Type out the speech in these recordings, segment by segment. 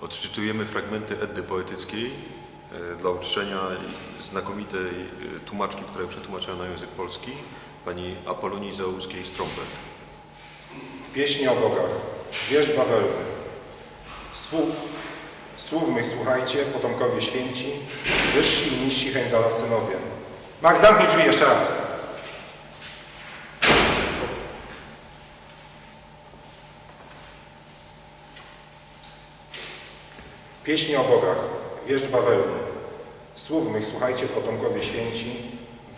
Odczytujemy fragmenty Eddy poetyckiej e, dla uczczenia znakomitej e, tłumaczki, która przetłumaczyła na język polski, pani Apolonii Załuskiej-Strąbek. Pieśni o bogach, wierzch Wawelny. Słów, słów mych słuchajcie, potomkowie święci, wyżsi i niżsi Heimdala synowie. Max, zamknij drzwi jeszcze raz. Pieśni o bogach, wierzch Wawelny. Słów mych słuchajcie, potomkowie święci,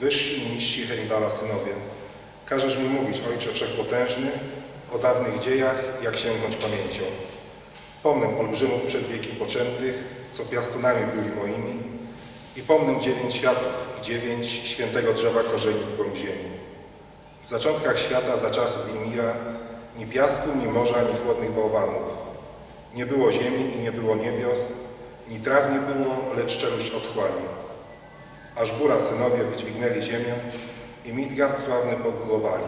wyżsi i niżsi Heimdala synowie. Każesz mi mówić, Ojcze Wszechpotężny, o dawnych dziejach, jak sięgnąć pamięcią. Pomnę olbrzymów przed wieki poczętych, co piastunami byli moimi, i pomnę dziewięć światów i dziewięć świętego drzewa korzeni w głąb ziemi. W zaczątkach świata za czasów Imira ni piasku, ni morza, ni chłodnych bałwanów. Nie było ziemi i nie było niebios, ni traw nie było, lecz czeluść otchłani. Aż góra synowie wydźwignęli ziemię i Midgard sławny podbudowali.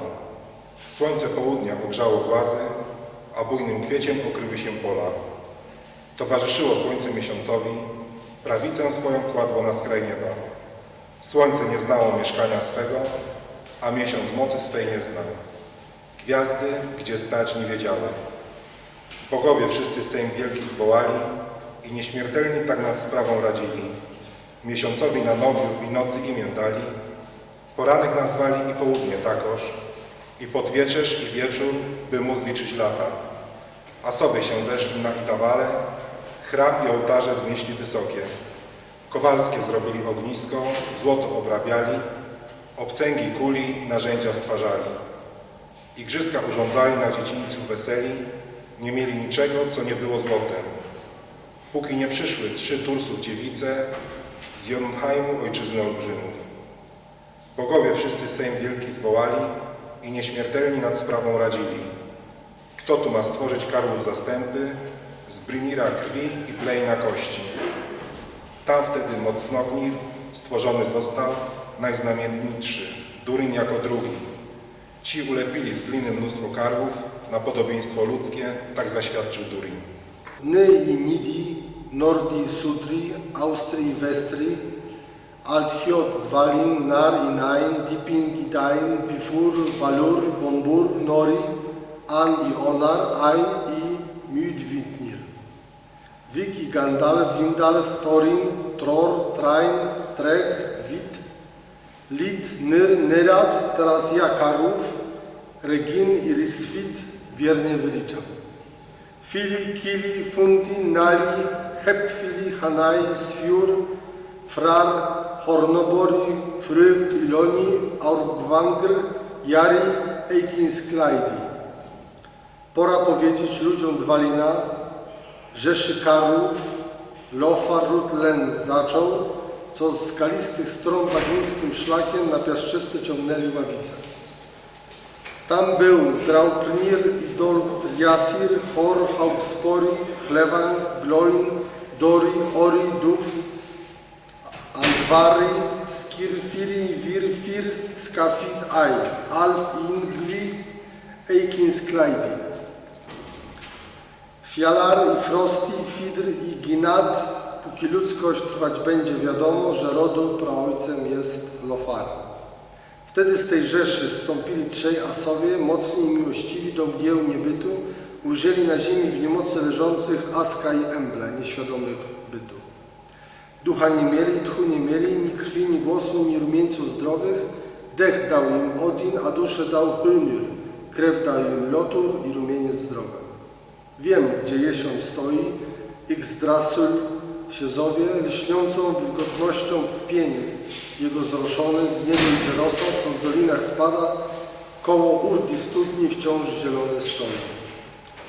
Słońce południa ogrzało głazy, a bujnym kwieciem okryły się pola. Towarzyszyło słońce miesiącowi, prawicę swoją kładło na skraj nieba. Słońce nie znało mieszkania swego, a miesiąc mocy swej nie znał. Gwiazdy, gdzie stać nie wiedziały. Bogowie wszyscy Sejm wielki zwołali i nieśmiertelni tak nad sprawą radzili. Miesiącowi na nowiu i nocy imię dali, poranek nazwali i południe takoż, i podwieczerz i wieczór, by móc liczyć lata. A sobie się zeszli na Itawale, chram i ołtarze wznieśli wysokie. Kowalskie zrobili ognisko, złoto obrabiali, obcęgi kuli, narzędzia stwarzali. Igrzyska urządzali na dziedzińcu weseli, nie mieli niczego, co nie było złotem. Póki nie przyszły trzy Tursów dziewice z Jonheimu ojczyzny olbrzymów. Bogowie wszyscy Sejm wielki zwołali i nieśmiertelni nad sprawą radzili. Kto tu ma stworzyć karłów zastępy, z Brimira krwi i plej na kości? Tam wtedy mocnognir stworzony został, najznamienitszy, Durin jako drugi. Ci ulepili z gliny mnóstwo karłów, na podobieństwo ludzkie, tak zaświadczył Durin. Ny i Nidi, Nordi Sudri, Austri Westri, Althiot, Dvalin, Nar i Nain, Diping i Dain, Bifur, Balur, Bombur, Nori, An i Onar, Ai i Mydvitnir. Vik i Gandalf, Vindalf, Thorin, Tror, Train, Trek, Lit, Nyr, Nyrat, teraz ja Karłów, Regin i Risfit wiernie wyliczam. Fili, Kili, Fundi, Nali, Heptfili, Hanai, Sfiur, Frar, Hornobori, Frygt, Iloni, Aurgwangr, Jari, Eikinskleidi. Pora powiedzieć ludziom Dwalina, Rzeszy Karłów, Lofarut Len zaczął, co z skalistych stron bagnistym szlakiem na piaszczyste ciągnęli ławice. Tam był Draupnir, Idol, Jasir, Hor, Haupspori, Plewan, Gloin, Dori, Ori, Duf, Andvari, Skirfiri, Virfir, Skafid, Ai, Alf, Ingvi, Eikinskleidi. Fialar i Frosty, Fidr i Ginat, póki ludzkość trwać będzie, wiadomo, że rodu praojcem jest Lofar. Wtedy z tej rzeszy zstąpili trzej asowie, mocni i miłościwi do mgieł niebytu, ujrzeli na ziemi w niemocy leżących Aska i Emble, nieświadomych bytu. Ducha nie mieli, tchu nie mieli, ni krwi, ni głosu, ni rumieńców zdrowych. Dech dał im Odin, a duszę dał Hymir. Krew dał im Lotur i rumieniec zdrowy. Wiem, gdzie jesioń stoi, Yggdrasil się zowie, lśniącą wilgotnością pień jego zroszony, z niego idzie co w dolinach spada, koło urdi studni wciąż zielone stoi.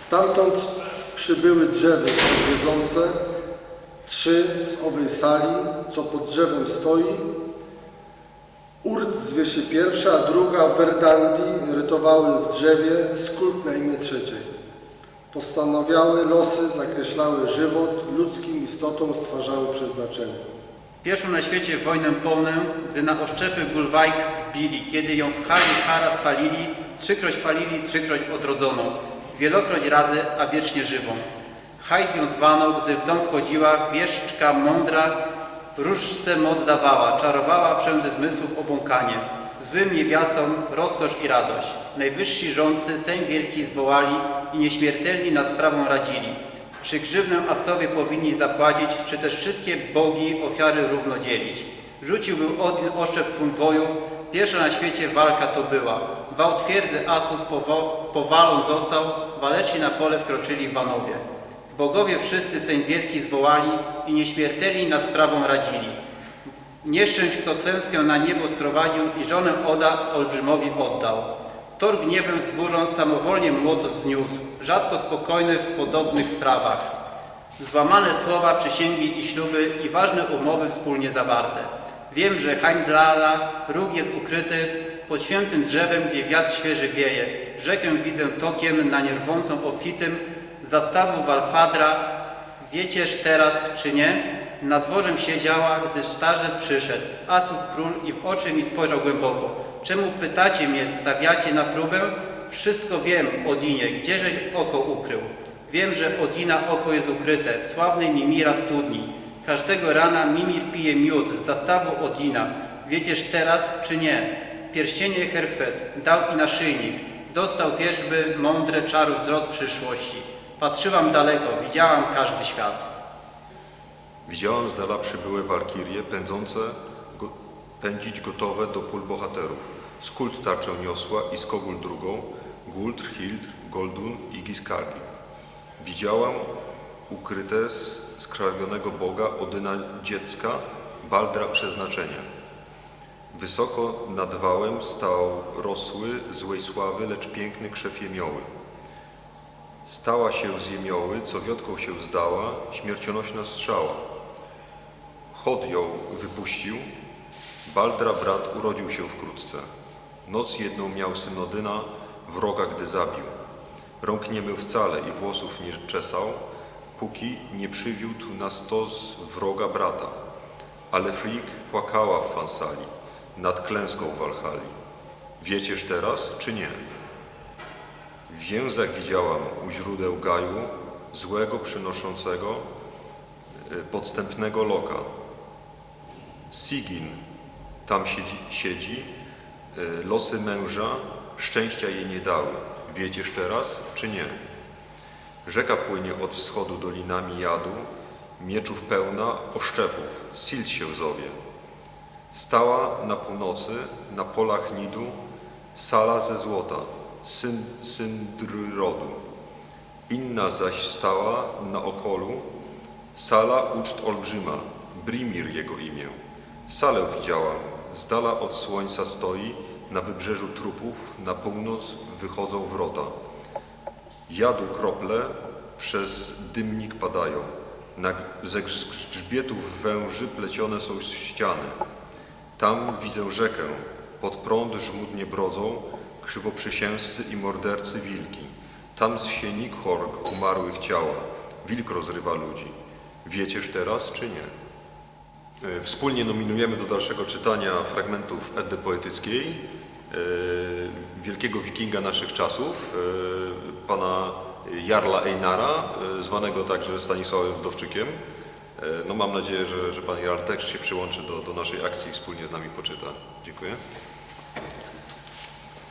Stamtąd przybyły drzewy wiedzące, trzy z owej sali, co pod drzewem stoi. Urt zwie się pierwsza, a druga Verdandi rytowały w drzewie skult na imię trzeciej. Postanawiały losy, zakreślały żywot, ludzkim istotom stwarzały przeznaczenie. Pierwszą na świecie wojnę polnę, gdy na oszczepy Gulwajk wbili, kiedy ją w hali hara spalili, trzykroć palili, trzykroć odrodzoną, wielokroć razy, a wiecznie żywą. Hajd ją zwano, gdy w dom wchodziła, wieszczka mądra, różdżce moc dawała, czarowała wszędy zmysłów obłąkanie. Złym niewiastom rozkosz i radość. Najwyżsi rządcy Sejm Wielki zwołali i nieśmiertelni nad sprawą radzili. Czy grzywnę Asowie powinni zapłacić, czy też wszystkie bogi ofiary równo dzielić? Rzucił był Odin oszczep tłum wojów, pierwsza na świecie walka to była. Wał twierdzy Asów powalą został, waleczni na pole wkroczyli Wanowie. Bogowie wszyscy Sejm Wielki zwołali i nieśmiertelni nad sprawą radzili. Nieszczęść, kto klęskę na niebo sprowadził i żonę Oda olbrzymowi oddał. Thor gniewem wzburząc samowolnie młot wzniósł, rzadko spokojny w podobnych sprawach. Złamane słowa, przysięgi i śluby i ważne umowy wspólnie zawarte. Wiem, że Heimdala róg jest ukryty pod świętym drzewem, gdzie wiatr świeży wieje. Rzekę widzę tokiem na nierwącą ofitym, zastawu Walfadra. Wiecież teraz, czy nie? Nad dworzem siedziała, gdy starzec przyszedł. Asów król i w oczy mi spojrzał głęboko. Czemu pytacie mnie, stawiacie na próbę? Wszystko wiem, Odinie, gdzieżeś oko ukrył. Wiem, że Odina oko jest ukryte w sławnej Mimira studni. Każdego rana Mimir pije miód zastawu Odina. Wiecież teraz, czy nie? Pierścienie Herfet dał i naszyjnik. Dostał wierzby mądre czaru wzrost przyszłości. Patrzyłam daleko, widziałam każdy świat. Widziałem z dala przybyłe walkirie pędzące, go, pędzić gotowe do pól bohaterów. Skuld tarczę niosła i skogul drugą, Guld, Hildr, Goldun i Giskargi. Widziałem ukryte z skrawionego Boga Odyna dziecka, Baldra przeznaczenia. Wysoko nad wałem stał rosły, złej sławy, lecz piękny krzew jemioły. Stała się z jemioły, co wiotką się zdała, śmiercionośna strzała. Chod ją wypuścił, Baldra brat urodził się wkrótce. Noc jedną miał syn Odyna, wroga gdy zabił. Rąk nie mył wcale i włosów nie czesał, póki nie przywiódł na stos wroga brata. Ale Frigg płakała w Fansali, nad klęską w Walhali. Wiecież teraz, czy nie? W więzach widziałam u źródeł gaju, złego przynoszącego, y, podstępnego loka. Sigin tam siedzi, siedzi losy męża szczęścia jej nie dały. Wiecież teraz, czy nie? Rzeka płynie od wschodu dolinami jadu, mieczów pełna, oszczepów, Silt się zowie. Stała na północy, na polach Nidu, sala ze złota, syn, syndryrodu. Inna zaś stała na okolu, sala uczt olbrzyma, Brimir jego imię. Salę widziałam, z dala od słońca stoi, na wybrzeżu trupów, na północ wychodzą wrota. Jadu krople przez dymnik padają. Na, ze grz- grzbietów węży plecione są ściany. Tam widzę rzekę, pod prąd żmudnie brodzą, krzywoprzysięzcy i mordercy wilki. Tam z sieni kork umarłych ciała, wilk rozrywa ludzi. Wiecież teraz, czy nie? E, Wspólnie nominujemy do dalszego czytania fragmentów Eddy Poetyckiej, e, wielkiego wikinga naszych czasów, e, pana Jarla Einara, zwanego także Stanisławem Wdowczykiem. No mam nadzieję, że, że pan Jarl też się przyłączy do, do naszej akcji i wspólnie z nami poczyta. Dziękuję.